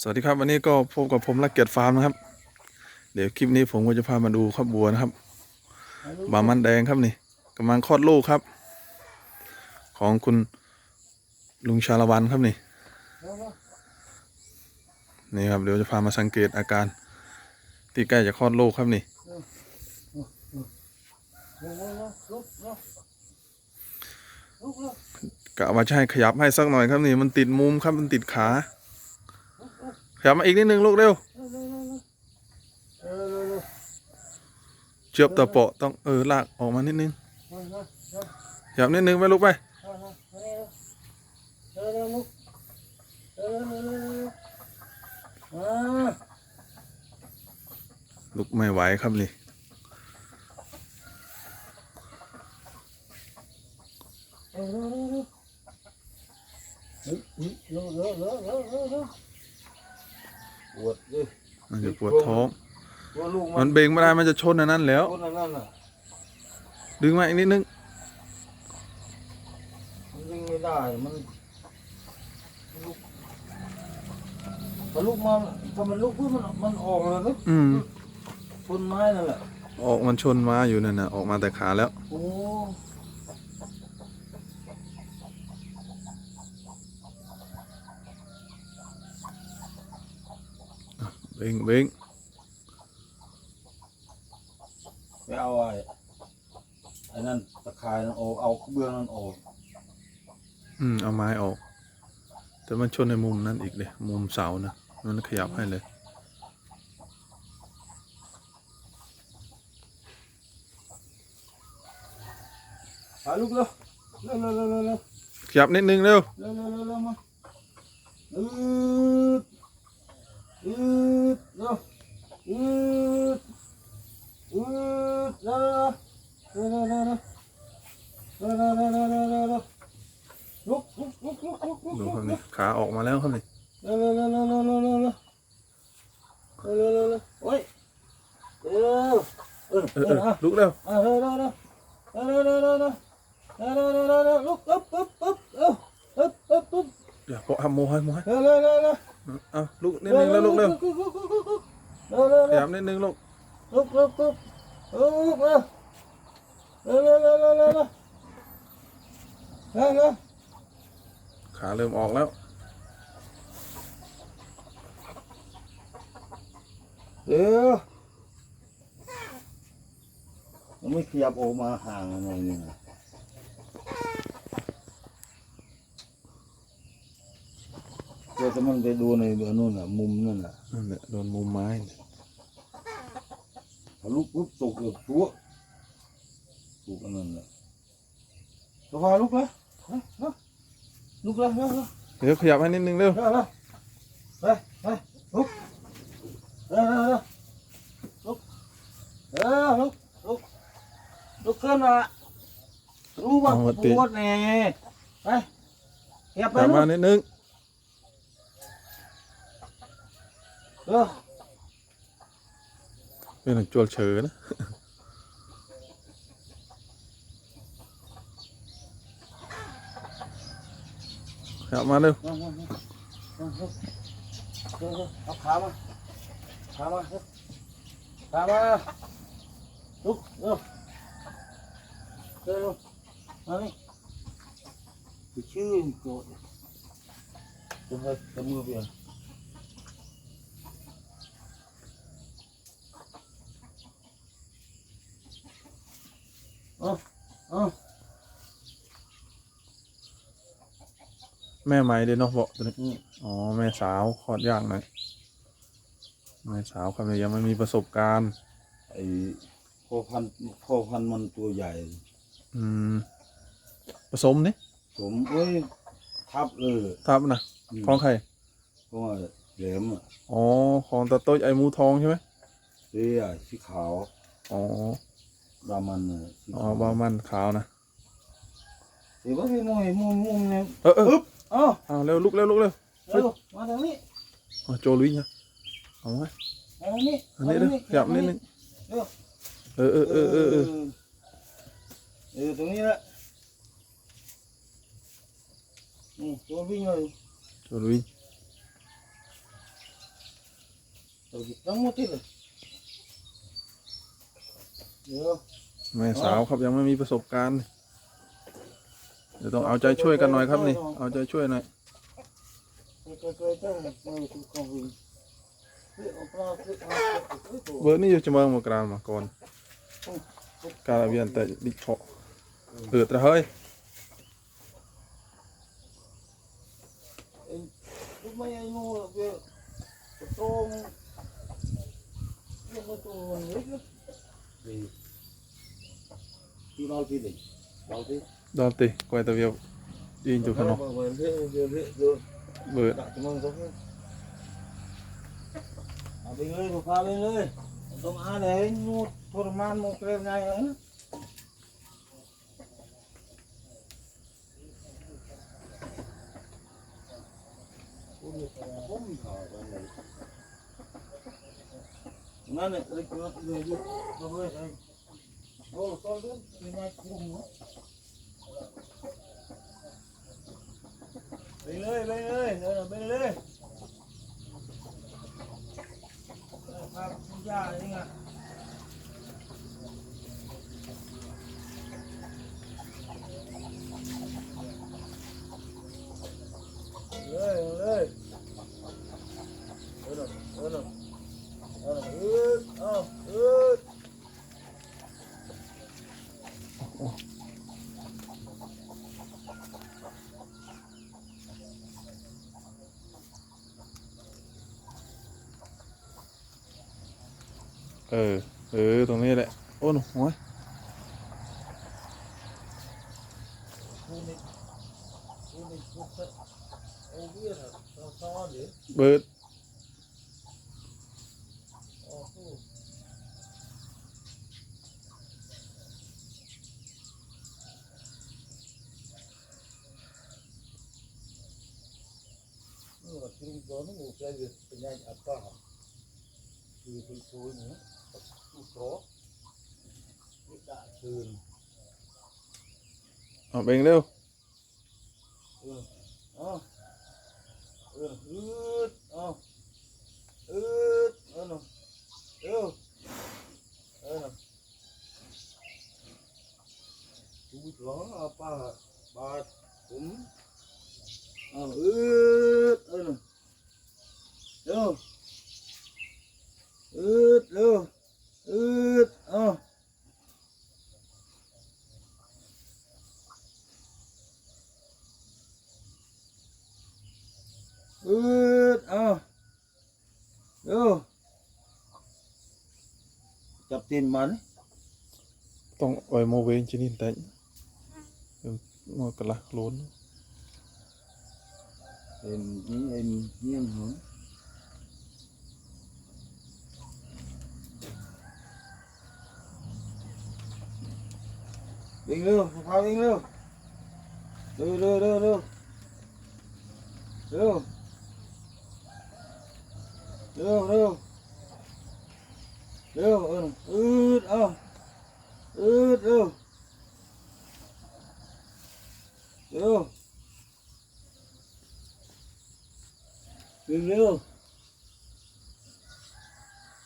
สวัสดีครับวันนี้ก็พบกับผมลักเกียรติฟาร์มนะครับ เดี๋ยวคลิปนี้ผมก็จะพามาดูข้าวบัวนะครับเอาลูกบามันแดงครับนี่กำลังคลอดลูกครับ ของคุณลุงชาละวันครับนี่นี่ครับเดี๋ยวจะพามาสังเกตอาการ ที่ใกล้จะคลอดลูกครับนี่กะว่าจะให้ขยับให้สักหน่อยครับนี่มันติดมุมครับมันติดขา จับมาอีกนิดนึงลูกเร็วเจ็อบตะเปาะต้องเออลากออกมานิดนึงจับนิดนึงไปลูกไปลูกไม่ไหวครับนี่เร็วเร็วเร็วเร็วเร็ว เร็วเร็วเร็วเร็วเร็วปวดดิมันจะปวดท้องตัวลูกมัมันนเบ่งไม่ได้มันจะชนอันนั้นแล้วคนอันนั้นน่ะดึงมาอีกนิดนึง มันวิ่งไม่ได้มันลูกถ้าลูกมาถ้ามันลูกปุ๊บมันมันออกเลยนะอืม ชนไม้นั่นแหละออกมันชนมาอยู่นั่นนะออกมาแต่ขาแล้ว โอ้ เบ่งเบ่งไปเอาไอ้ไอ้นั่นตะข่ายนั่นออกเอาเบื้องนั่นออกอืมเอาไม้ออก แต่มันชนในมุมนั้นอีกเลยมุมเสานะมันขยับให้เลยไปลูกเร็วเร็วเร็วเร็วเร็วเร็วขยับนิดนึงเร็วเร็วเร็วเร็วเร็วมาอืดอื ออกมาแล้วครับนี่เร็วเร็วเร็วเร็วเร็วเร็วเร็วเร็วเร็วเร็วเร็วเร็วโอ้ยเร็วเออเออเอเออออะลุกเร็วอะเร็วเร็วเร็วเร็วเร็วเร็วเร็วเร็วเร็วเร็วเร็วเร็วลุกอึ๊บอึ๊บอึ๊บเร็วอึ๊บอึ๊บอึ๊บอย่าเปาะทำโมให้โมให้เร็วเร็วเร็วเร็วเอาลุกนิดนึงแล้วลุกเร็วเร็วเร็วขเร็วยับนิดนึงลูกลุกลุกลุกลุกเร็วเร็วเร็วเร็วเร็วเร็วเร็วเร็วเร็วขาเริ่มออกแล้ว เร็วมันไม่ขยับออกมาห่างอะไรนี่นะเดี๋ยวจะมันไปดูในเบอร์นู่นน่ะ มุมนั่นน่ะนั่นแหละโดนมุมไม้เนี่ยพอลุกปุ๊บตกเลยตัวตกอันนั้นน่ะสบายลุกเลยฮะฮะลุกเลยเร็วเร็วเดี๋ยวขยับให้นิดนึงเร็วเร็วเร็วไปไปลุก Ờ, lúc ờ, lúc lúc lúc cơn à รู้ว่าเอามาติ ปวดแน่ไปเก็บไปตามมาลูกนิดนึงเออเป็นหนังจวลเฉอนะ ครับมาเร็ว เอาเอาเอาเอาเอาเอาขามา ขามาเร็วขามาลุกเร็วเร็วเร็วมานี่ไปชื่อโกรธจะให้จะมือเปลี่ยนเอาเอาแม่ไม้เด้เนาะบอกตัวนี้นี่อ๋อ แม่สาวคลอดยากหน่อย แม่สาวครับเนี่ยยังไม่มีประสบการณ์ ไอ้พ่อพันธุ์พ่อพันธุ์มันตัวใหญ่ อืมผสมนี่ผมเอ้ยทับเลยทับนะของใครเพราะว่าแหลมอะอ๋อของตาโต้ยไอหมูทองใช่ไหมเตี้ยสีขาวอ๋อดามันน่ะสีอ๋อขาวบามันขาวนะเดี๋ยวพี่มวยมุมมุมเนี่ยเออเออเอ้าเอาเร็วลุกเร็วลุกเร็ว เร็วมาทางนี้เอาโจลุยนะ เอาไว้มาทางนี้อันนี้เร็วขยับนิดนึงเร็วเออเออเออเออเออเออตรงนี้แหละนี่ตัววิ่งเลยโจลุยตัวนี้ต้องมุดที่เลยเดี๋ยวแม่สาวครับยังไม่มีประสบการณ์ เดี๋ยวต้องเอาใจช่วยกันหน่อยครับนี่ เอาใจช่วยหน่อย เคยเคยตั้งมาคือของวินเฮ้ยเอาปลาคือเอาเฮ้ยตัวเบอร์นี่อยู่จะเมืองมากรานมาก่อนการเวียนแต่ดิเฉาะ เปิดระเฮ้ย lúc mấy anh mua kia tôm nhưng mà tôm ít lắm thì chú đâu chi đi đâu chi ดอนติกวยตะเวียวยิงจุกขนม mà mà thế thế thế rồi เบิด đặt cho mong giống à bên ơi một pha bên ơi tôm á đấy mua thua man một cái này nữa Nó này, lấy nó người đi, nó hơi này. Ô, con đứa, thì mai cùng nó. Bên ơi, bên ơi, nữa là bên ơi. 他不那个。 เออ เออ ตรงนี้แหละ โอ้โหเบิดนี่ว่าที่รู้ก่อนนี่ว่าใครเป็นยังไงอะป้าคือเป็นโซ่เนี่ย cốt ở bên đâu ừ. Ừ. Ừ. Ừ. Ừ. Ừ. Ừ. Ừ. Ừ. Chú rõ bà bà cũng ờ ướt ơ nè. Được. Ướt được. อืดเอออเออเออจับตีนมันต้องอ่อยโมเวงชนิดแต่งอกระลักล้นเอ็นยิ่งเอ็นยิ่งมหอมากระลักล้น em với em với em hưởng Bình lưu, phao bình lưu Lưu, lưu, lưu, lưu Lưu Lưu, lưu Lưu, ừ, ướt, ờ Ướt, lưu Lưu Bình lưu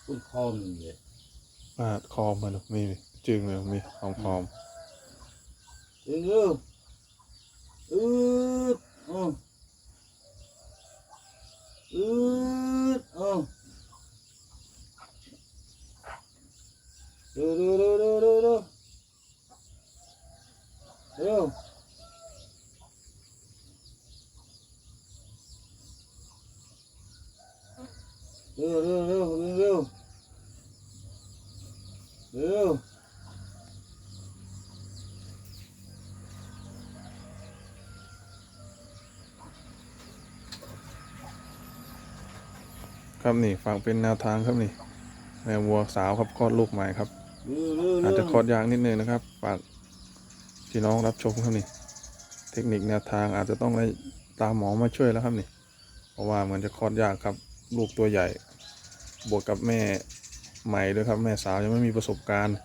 Con con vậy ปาดคอมมันมี จึงเลยมีของคอม เอออืดอืออืดอือเร็วเร็วเร็วเร็วเร็วเร็วเร็วเร็วเร็วเร็วเร็วเร็ว ครับนี่ฝากเป็นแนวทางครับนี่แม่วัวสาวครับคลอดลูกใหม่ครับ Lưu, lưu, อาจจะ lưu คลอดยากนิดนึงนะครับ ฝากพี่น้องรับชมครับนี่ เทคนิคแนวทางอาจจะต้องได้ตามหมอมาช่วยแล้วครับนี่ เพราะว่าเหมือนจะคลอดยากครับ ลูกตัวใหญ่ บวกกับแม่ใหม่ด้วยครับ แม่สาวยังไม่มีประสบการณ์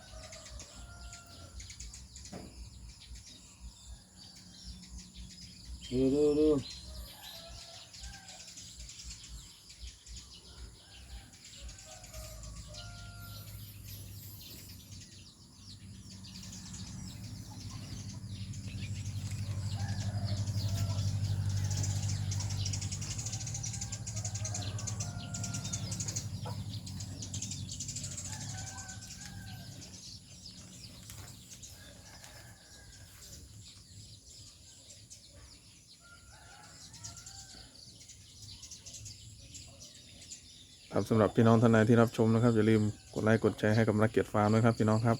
ครับสำหรับพี่น้องท่านใดที่รับชมนะครับ อย่าลืมกดไลค์กดแชร์ให้กับนักเกียรติฟาร์มด้วยครับพี่น้องครับ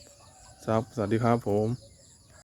ครับสวัสดีครับผม